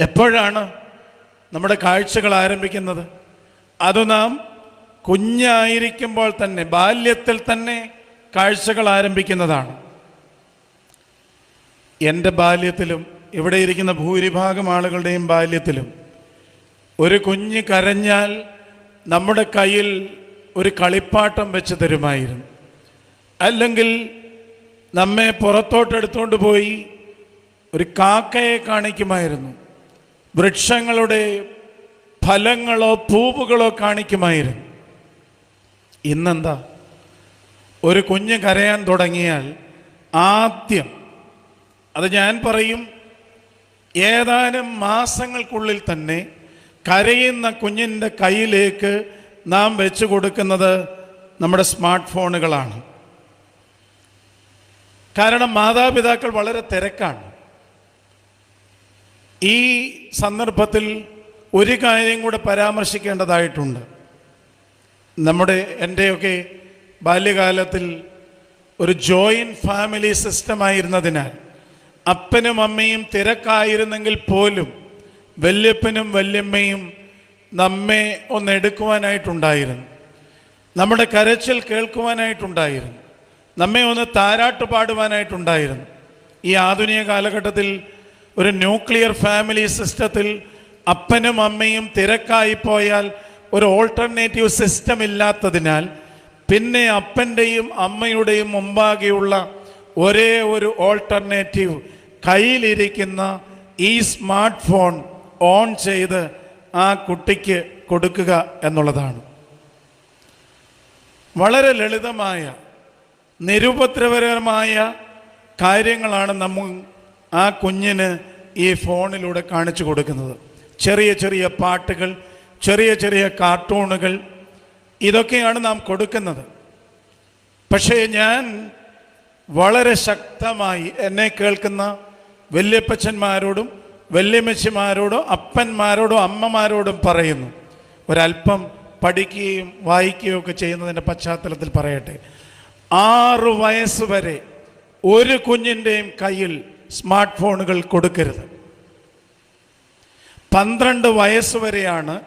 എപ്പോഴാണ് നമ്മുടെ കാഴ്ചകൾ ആരംഭിക്കുന്നത്? അത് നാം കുഞ്ഞായിരിക്കുമ്പോൾ തന്നെ ബാല്യത്തിൽ തന്നെ കാഴ്ചകൾ ആരംഭിക്കുന്നതാണ്. എന്റെ ബാല്യത്തിലും ഇവിടെ ഇരിക്കുന്ന ഭൂരിഭാഗം ആളുകളുടെയും ബാല്യത്തിലും ഒരു കുഞ്ഞ് കരഞ്ഞാൽ നമ്മുടെ കയ്യിൽ ഒരു കളിപ്പാട്ടം വെച്ച് തരുമായിരുന്നു. അല്ലെങ്കിൽ നമ്മെ പുറത്തോട്ടെടുത്തുകൊണ്ട് പോയി ഒരു കാക്കയെ കാണിക്കുമായിരുന്നു. വൃക്ഷങ്ങളുടെ ഫലങ്ങളോ പൂവുകളോ കാണിക്കുമായിരുന്നു. ഇന്നെന്താ? ഒരു കുഞ്ഞ് കരയാൻ തുടങ്ങിയാൽ ആദ്യം അത് ഞാൻ പറയും ഏതാനും മാസങ്ങൾക്കുള്ളിൽ തന്നെ കരയുന്ന കുഞ്ഞിന്റെ കയ്യിലേക്ക് നാം വെച്ചു കൊടുക്കുന്നത് നമ്മുടെ സ്മാർട്ട് ഫോണുകളാണ് കാരണം മാതാപിതാക്കൾ വളരെ തിരക്കാണ്. ഈ സന്ദർഭത്തിൽ ഒരു കാര്യം കൂടെ പരാമർശിക്കേണ്ടതായിട്ടുണ്ട്. നമ്മുടെ എന്റെയൊക്കെ ബാല്യകാലത്തിൽ ഒരു ജോയിന്റ് ഫാമിലി സിസ്റ്റമായിരുന്നതിനാൽ അപ്പനും അമ്മയും തിരക്കായിരുന്നെങ്കിൽ പോലും വല്യപ്പനും വല്യമ്മയും നമ്മെ ഒന്നെടുക്കുവാനായിട്ടുണ്ടായിരുന്നു നമ്മുടെ കരച്ചിൽ കേൾക്കുവാനായിട്ടുണ്ടായിരുന്നു. നമ്മെ ഒന്ന് താരാട്ട് പാടുവാനായിട്ടുണ്ടായിരുന്നു. ഈ ആധുനിക കാലഘട്ടത്തിൽ ഒരു ന്യൂക്ലിയർ ഫാമിലി സിസ്റ്റത്തിൽ അപ്പനും അമ്മയും തിരക്കായി പോയാൽ ഒരു ഓൾട്ടർനേറ്റീവ് സിസ്റ്റം ഇല്ലാത്തതിനാൽ പിന്നെ അപ്പന്റെയും അമ്മയുടെയും മുമ്പാകെയുള്ള ഒരേ ഒരു ഓൾട്ടർനേറ്റീവ് കയ്യിലിരിക്കുന്ന ഈ സ്മാർട്ട് ഫോൺ ഓൺ ചെയ്ത് ആ കുട്ടിക്ക് കൊടുക്കുക എന്നുള്ളതാണ്. വളരെ ലളിതമായ നിരുപദ്രവകരമായ കാര്യങ്ങളാണ് നമ്മൾ ആ കുഞ്ഞിന് ഈ ഫോണിലൂടെ കാണിച്ചു കൊടുക്കുന്നത്. ചെറിയ ചെറിയ പാട്ടുകൾ ചെറിയ ചെറിയ കാർട്ടൂണുകൾ ഇതൊക്കെയാണ് നാം കൊടുക്കുന്നത്. പക്ഷേ ഞാൻ വളരെ ശക്തമായി എന്നെ കേൾക്കുന്ന വല്യപ്പച്ചന്മാരോടും വല്യമ്മച്ചിമാരോടും അപ്പന്മാരോടും അമ്മമാരോടും പറയുന്നു. ഒരല്പം പഠിക്കുകയും വായിക്കുകയും ഒക്കെ ചെയ്യുന്നതിന്റെ പശ്ചാത്തലത്തിൽ പറയട്ടെ. ആറ് വയസ്സ് വരെ ഒരു കുഞ്ഞിന്റെയും കയ്യിൽ സ്മാർട്ട് ഫോണുകൾ കൊടുക്കരുത്. പന്ത്രണ്ട് വയസ്സ് വരെയാണ്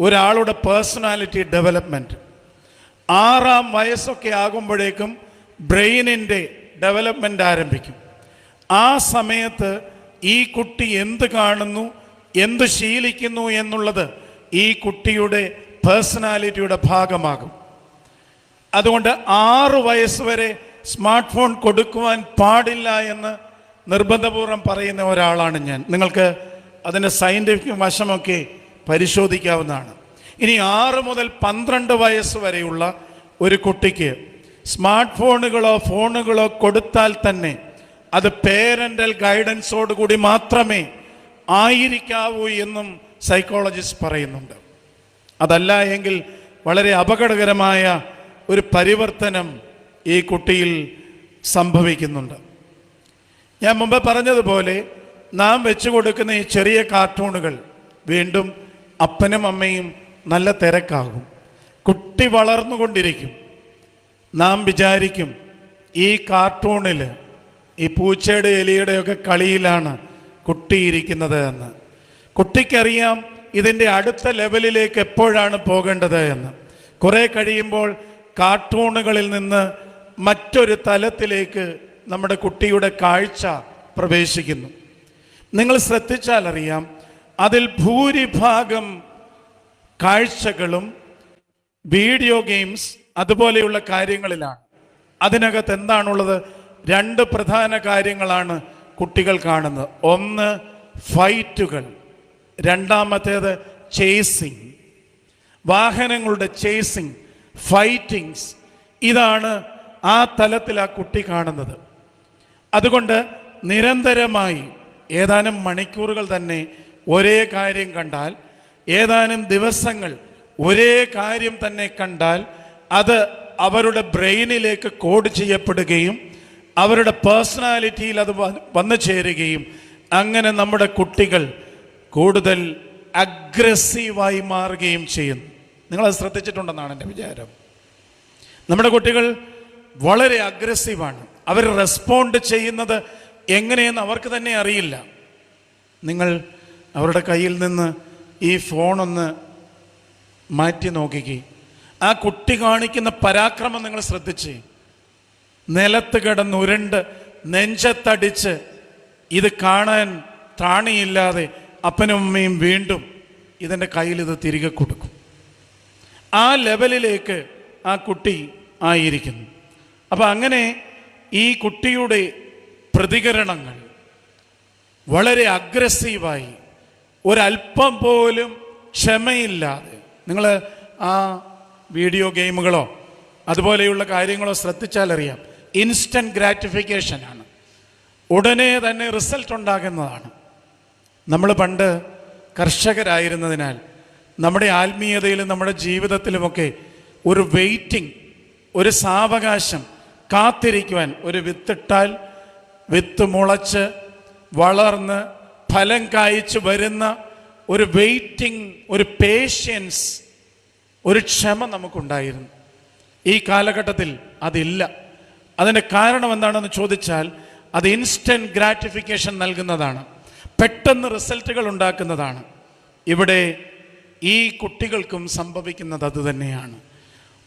ഒരാളുടെ പേഴ്സണാലിറ്റി ഡെവലപ്മെന്റ് ആറാം വയസ്സൊക്കെ ആകുമ്പോഴേക്കും ബ്രെയിനിന്റെ ഡെവലപ്മെന്റ് ആരംഭിക്കും. ആ സമയത്ത് ഈ കുട്ടി എന്ത് കാണുന്നു എന്ത് ശീലിക്കുന്നു എന്നുള്ളത് ഈ കുട്ടിയുടെ പേഴ്സണാലിറ്റിയുടെ ഭാഗമാകും. അതുകൊണ്ട് ആറ് വയസ്സ് വരെ സ്മാർട്ട് ഫോൺ കൊടുക്കുവാൻ പാടില്ല എന്ന് നിർബന്ധപൂർവം പറയുന്ന ഒരാളാണ് ഞാൻ. നിങ്ങൾക്ക് അതിന്റെ സയന്റിഫിക് വശമൊക്കെ പരിശോധിക്കാവുന്നതാണ്. ഇനി ആറ് മുതൽ പന്ത്രണ്ട് വയസ്സ് വരെയുള്ള ഒരു കുട്ടിക്ക് സ്മാർട്ട് ഫോണുകളോ ഫോണുകളോ കൊടുത്താൽ തന്നെ അത് പേരന്റൽ ഗൈഡൻസോട് കൂടി മാത്രമേ ആയിരിക്കാവൂ എന്നും സൈക്കോളജിസ്റ്റ് പറയുന്നുണ്ട്. അതല്ല എങ്കിൽ വളരെ അപകടകരമായ ഒരു പരിവർത്തനം ഈ കുട്ടിയിൽ സംഭവിക്കുന്നുണ്ട്. ഞാൻ മുമ്പ് പറഞ്ഞതുപോലെ നാം വെച്ചു കൊടുക്കുന്ന ഈ ചെറിയ കാർട്ടൂണുകൾ വീണ്ടും അപ്പനും അമ്മയും നല്ല തിരക്കാകും. കുട്ടി വളർന്നുകൊണ്ടിരിക്കും. നാം വിചാരിക്കും ഈ കാർട്ടൂണിൽ ഈ പൂച്ചയുടെ എലിയുടെയൊക്കെ കളിയിലാണ് കുട്ടിയിരിക്കുന്നത് എന്ന്. കുട്ടിക്കറിയാം ഇതിന്റെ അടുത്ത ലെവലിലേക്ക് എപ്പോഴാണ് പോകേണ്ടത് എന്ന്. കുറെ കഴിയുമ്പോൾ കാർട്ടൂണുകളിൽ നിന്ന് മറ്റൊരു തലത്തിലേക്ക് നമ്മുടെ കുട്ടിയുടെ കാഴ്ച പ്രവേശിക്കുന്നു. നിങ്ങൾ ശ്രദ്ധിച്ചാൽ അറിയാം അതിൽ ഭൂരിഭാഗം കാഴ്ചകളും വീഡിയോ ഗെയിംസ് അതുപോലെയുള്ള കാര്യങ്ങളിലാണ്. അതിനകത്ത് എന്താണുള്ളത്? രണ്ട് പ്രധാന കാര്യങ്ങളാണ് കുട്ടികൾ കാണുന്നത്. ഒന്ന് ഫൈറ്റുകൾ. രണ്ടാമത്തേത് ചേസിങ് വാഹനങ്ങളുടെ ചേസിങ് ഫൈറ്റിങ്സ് ഇതാണ് ആ തലത്തിൽ ആ കുട്ടി കാണുന്നത്. അതുകൊണ്ട് നിരന്തരമായി ഏതാനും മണിക്കൂറുകൾ തന്നെ ഒരേ കാര്യം കണ്ടാൽ ഏതാനും ദിവസങ്ങൾ ഒരേ കാര്യം തന്നെ കണ്ടാൽ അത് അവരുടെ ബ്രെയിനിലേക്ക് കോഡ് ചെയ്യപ്പെടുകയും അവരുടെ പേഴ്സണാലിറ്റിയിൽ അത് വന്നു ചേരുകയും അങ്ങനെ നമ്മുടെ കുട്ടികൾ കൂടുതൽ അഗ്രസീവായി മാറുകയും ചെയ്യുന്നു. നിങ്ങളത് ശ്രദ്ധിച്ചിട്ടുണ്ടെന്നാണ് എന്റെ വിചാരം. നമ്മുടെ കുട്ടികൾ വളരെ അഗ്രസീവാണ്. അവർ റെസ്പോണ്ട് ചെയ്യുന്നത് എങ്ങനെയെന്ന് അവർക്ക് തന്നെ അറിയില്ല. നിങ്ങൾ അവരുടെ കയ്യിൽ നിന്ന് ഈ ഫോണൊന്ന് മാറ്റി നോക്കിക്കേ. ആ കുട്ടി കാണിക്കുന്ന പരാക്രമം നിങ്ങൾ ശ്രദ്ധിച്ച്. നിലത്ത് കിടന്ന് ഉരുണ്ട് നെഞ്ചത്തടിച്ച് ഇത് കാണാൻ താണിയില്ലാതെ അപ്പനും അമ്മയും വീണ്ടും ഇതിന്റെ കയ്യിൽ ഇത് തിരികെ കൊടുക്കും. ആ ലെവലിലേക്ക് ആ കുട്ടി ആയിരിക്കുന്നു. അപ്പം അങ്ങനെ ഈ കുട്ടിയുടെ പ്രതികരണങ്ങൾ വളരെ അഗ്രസീവായി ഒരല്പം പോലും ക്ഷമയില്ലാതെ. നിങ്ങൾ ആ വീഡിയോ ഗെയിമുകളോ അതുപോലെയുള്ള കാര്യങ്ങളോ ശ്രദ്ധിച്ചാലറിയാം. ഇൻസ്റ്റന്റ് ഗ്രാറ്റിഫിക്കേഷനാണ് ഉടനെ തന്നെ റിസൾട്ട് ഉണ്ടാകുന്നതാണ്. നമ്മൾ പണ്ട് കർഷകരായിരുന്നതിനാൽ നമ്മുടെ ആത്മീയതയിലും നമ്മുടെ ജീവിതത്തിലുമൊക്കെ ഒരു വെയിറ്റിംഗ് ഒരു സാവകാശം കാത്തിരിക്കുവാൻ ഒരു വിത്തിട്ടാൽ വിത്ത് മുളച്ച് വളർന്ന് ഫലം കായ്ച്ചു വരുന്ന ഒരു വെയിറ്റിംഗ് ഒരു പേഷ്യൻസ് ഒരു ക്ഷമ നമുക്കുണ്ടായിരുന്നു. ഈ കാലഘട്ടത്തിൽ അതില്ല. അതിന്റെ കാരണം എന്താണെന്ന് ചോദിച്ചാൽ അത് ഇൻസ്റ്റന്റ് ഗ്രാറ്റിഫിക്കേഷൻ നൽകുന്നതാണ്. പെട്ടെന്ന് റിസൾട്ടുകൾ ഉണ്ടാക്കുന്നതാണ്. ഇവിടെ ഈ കുട്ടികൾക്കും സംഭവിക്കുന്നത് അത് തന്നെയാണ്.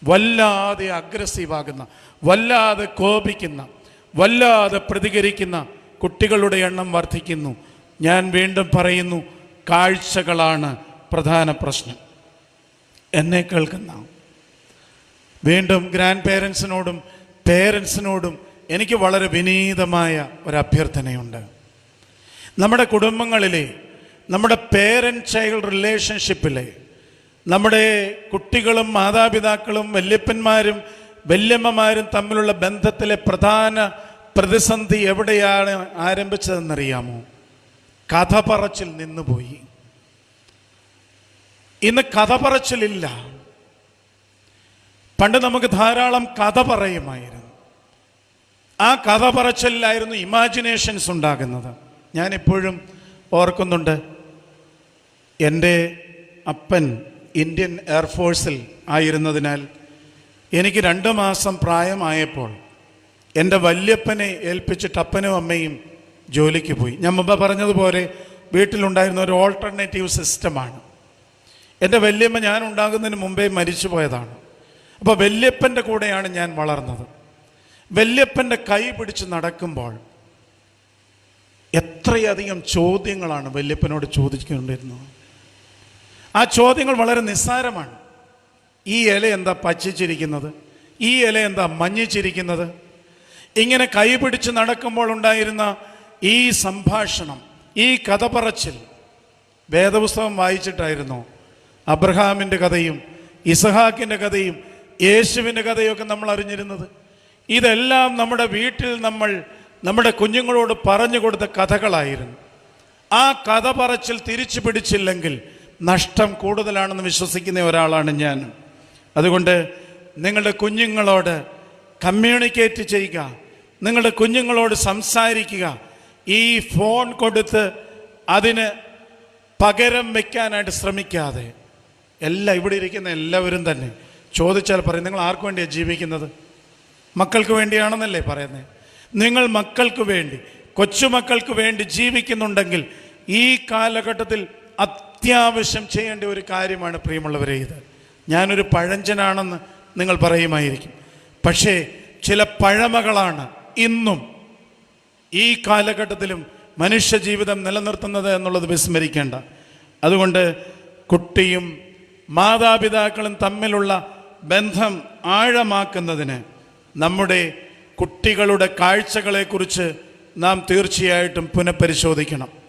വല്ലാതെ അഗ്രസീവ് ആകുന്ന വല്ലാതെ കോപിക്കുന്ന വല്ലാതെ പ്രതികരിക്കുന്ന കുട്ടികളുടെ എണ്ണം വർദ്ധിക്കുന്നു. ഞാൻ വീണ്ടും പറയുന്നു കാഴ്ചകളാണ് പ്രധാന പ്രശ്നം. എന്നെ കേൾക്കുന്ന വീണ്ടും ഗ്രാൻഡ് പേരൻസിനോടും പേരൻസിനോടും എനിക്ക് വളരെ വിനീതമായ ഒരു അഭ്യർത്ഥനയുണ്ട്. നമ്മുടെ കുടുംബങ്ങളിലെ നമ്മുടെ പേരന്റ് ചൈൽഡ് റിലേഷൻഷിപ്പിലെ നമ്മുടെ കുട്ടികളും മാതാപിതാക്കളും വല്യപ്പന്മാരും വല്യമ്മമാരും തമ്മിലുള്ള ബന്ധത്തിലെ പ്രധാന പ്രതിസന്ധി എവിടെയാണ് ആരംഭിച്ചതെന്നറിയാമോ? കഥ പറച്ചിൽ നിന്നുപോയി. ഇന്ന് കഥ പറച്ചിലില്ല പണ്ട് നമുക്ക് ധാരാളം കഥ പറയുമായിരുന്നു. ആ കഥ പറച്ചിലായിരുന്നു ഇമാജിനേഷൻസ് ഉണ്ടാകുന്നത്. ഞാൻ എപ്പോഴും ഓർക്കുന്നുണ്ട്. എന്റെ അപ്പൻ ഇന്ത്യൻ എയർഫോഴ്സിൽ ആയിരുന്നതിനാൽ എനിക്ക് രണ്ട് മാസം പ്രായമായപ്പോൾ എന്റെ വല്യപ്പനെ ഏൽപ്പിച്ചിട്ട് അപ്പനും അമ്മയും ജോലിക്ക് പോയി. ഞാൻ മുമ്പ് പറഞ്ഞതുപോലെ വീട്ടിലുണ്ടായിരുന്ന ഒരു ഓൾട്ടർനേറ്റീവ് സിസ്റ്റമാണ് എന്റെ വല്യമ്മ ഞാൻ ഉണ്ടാകുന്നതിന് മുമ്പേ മരിച്ചു പോയതാണ്. അപ്പോൾ വല്യപ്പന്റെ കൂടെയാണ് ഞാൻ വളർന്നത്. വല്യപ്പന്റെ കൈ പിടിച്ച് നടക്കുമ്പോൾ എത്രയധികം ചോദ്യങ്ങളാണ് വല്യപ്പനോട് ചോദിച്ചുകൊണ്ടിരുന്നത്. ആ ചോദ്യങ്ങൾ വളരെ നിസ്സാരമാണ്. ഈ ഇല എന്താ പച്ചിച്ചിരിക്കുന്നത്? ഈ ഇല എന്താ മഞ്ഞിച്ചിരിക്കുന്നത്? ഇങ്ങനെ കൈപിടിച്ച് നടക്കുമ്പോൾ ഉണ്ടായിരുന്ന ഈ സംഭാഷണം ഈ കഥ പറച്ചിൽ വേദപുസ്തകം വായിച്ചിട്ടായിരുന്നു. അബ്രഹാമിന്റെ കഥയും ഇസഹാക്കിന്റെ കഥയും യേശുവിന്റെ കഥയൊക്കെ നമ്മൾ അറിഞ്ഞിരുന്നത്. ഇതെല്ലാം നമ്മുടെ വീട്ടിൽ നമ്മൾ നമ്മുടെ കുഞ്ഞുങ്ങളോട് പറഞ്ഞു കൊടുത്ത കഥകളായിരുന്നു. ആ കഥ പറച്ചിൽ തിരിച്ചു പിടിച്ചില്ലെങ്കിൽ നഷ്ടം കൂടുതലാണെന്ന് വിശ്വസിക്കുന്ന ഒരാളാണ് ഞാൻ. അതുകൊണ്ട് നിങ്ങളുടെ കുഞ്ഞുങ്ങളോട് കമ്മ്യൂണിക്കേറ്റ് ചെയ്യുക. നിങ്ങളുടെ കുഞ്ഞുങ്ങളോട് സംസാരിക്കുക. ഈ ഫോൺ കൊടുത്ത് അതിന് പകരം വെക്കാനായിട്ട് ശ്രമിക്കാതെ. എല്ലാ ഇവിടെ ഇരിക്കുന്ന എല്ലാവരും തന്നെ. ചോദിച്ചാൽ പറയും നിങ്ങൾ ആർക്കു വേണ്ടിയാണ് ജീവിക്കുന്നത്? മക്കൾക്ക് വേണ്ടിയാണെന്നല്ലേ പറയുന്നത് നിങ്ങൾ മക്കൾക്ക് വേണ്ടി കൊച്ചുമക്കൾക്ക് വേണ്ടി ജീവിക്കുന്നുണ്ടെങ്കിൽ ഈ കാലഘട്ടത്തിൽ അത്യാവശ്യം ചെയ്യേണ്ട ഒരു കാര്യമാണ് പ്രിയമുള്ളവരെ ഇത്. ഞാനൊരു പഴഞ്ചനാണെന്ന് നിങ്ങൾ പറയുമായിരിക്കും. പക്ഷേ ചില പഴമകളാണ് ഇന്നും ഈ കാലഘട്ടത്തിലും മനുഷ്യജീവിതം നിലനിർത്തുന്നത് എന്നുള്ളത് വിസ്മരിക്കേണ്ട. അതുകൊണ്ട് കുട്ടിയും മാതാപിതാക്കളും തമ്മിലുള്ള ബന്ധം ആഴമാക്കുന്നതിന് നമ്മുടെ കുട്ടികളുടെ കാഴ്ചകളെക്കുറിച്ച് നാം തീർച്ചയായിട്ടും പുനഃപരിശോധിക്കണം.